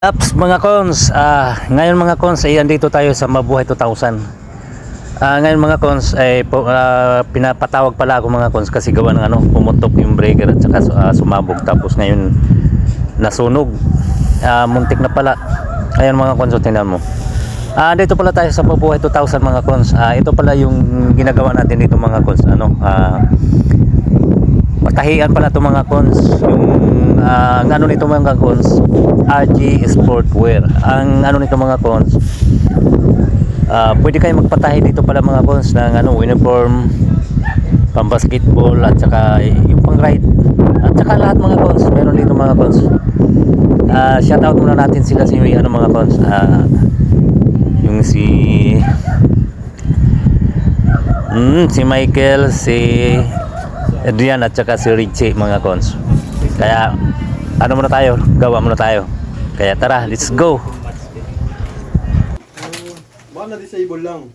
Ups mga cons, ah, ngayon mga cons ay andito tayo sa Mabuhay 2000. Ah, ngayon mga cons ay ah, pinapatawag pala ako mga cons kasi gawa ng ano, pumutok yung breaker at saka ah, sumabog tapos ngayon nasunog. Ah, muntik na pala. Ayan mga cons, oh, tingnan mo. Ah, dito pala tayo sa Mabuhay 2000 mga cons. Ah, ito pala yung ginagawa natin dito mga cons, ano, ah, Matahian pala itong mga cons. Yung ah, ang ano nito mga cons, RG Sportwear. Ang ano nito mga cons, ah, pwede kayo magpatahi dito pala mga cons ng ano, uniform, pang basketball at saka yung pang ride. At saka lahat mga cons, meron dito mga cons. Ah, shout out muna natin sila si ano mga cons. Ah, yung si Mm, si Michael, si Adrian at saka si Richie mga cons. Kaya ano muna tayo? Gawa muna tayo. Kaya tara, let's go. Baka na disable lang.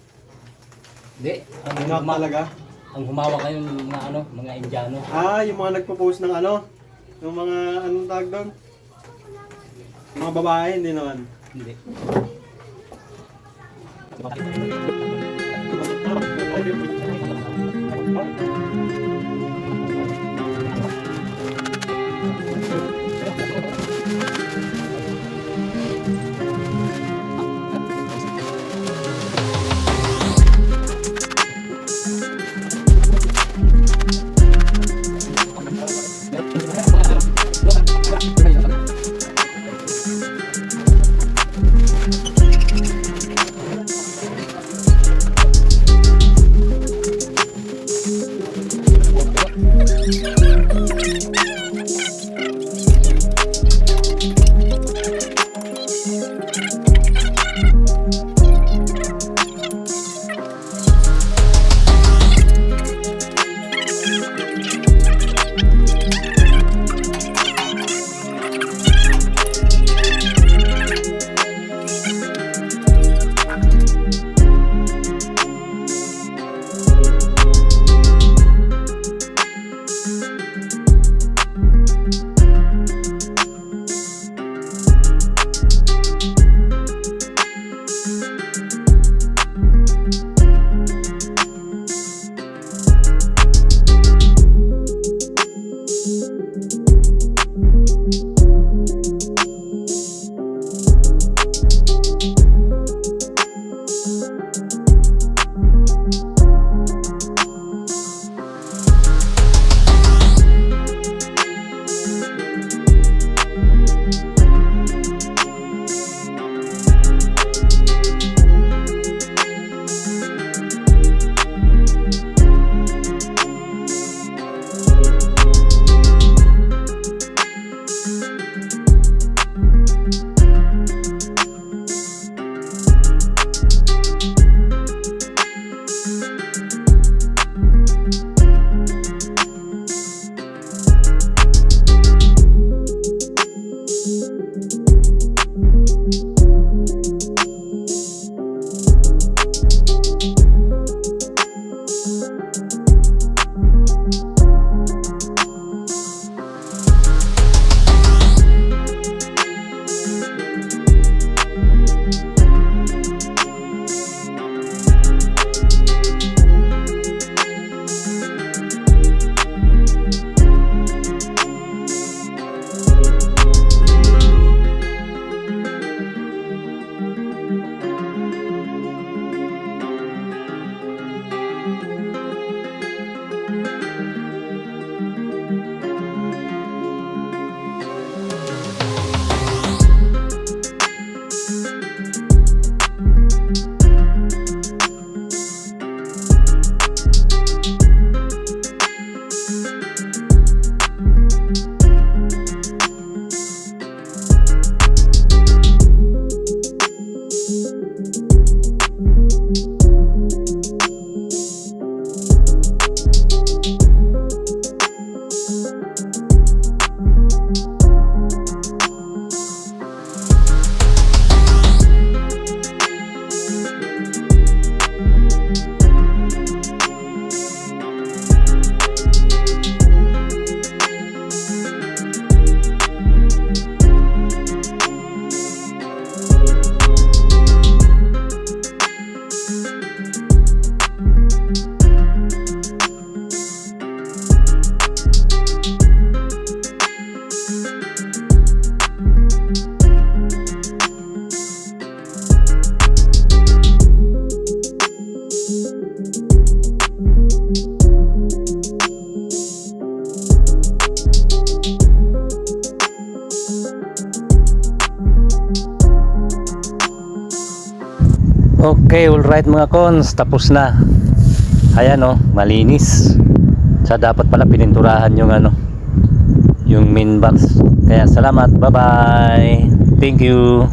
Hindi. Ang Not talaga. Ang humawak kayo ng mga ano, mga Indiano. Ah, yung mga nagpo-post ng ano? Yung mga anong tag doon? Mga babae, hindi naman. Hindi. Okay, alright mga cons, tapos na. Ayan oh, malinis. Sa dapat pala pininturahan yung ano, yung main box. Kaya salamat, bye-bye. Thank you.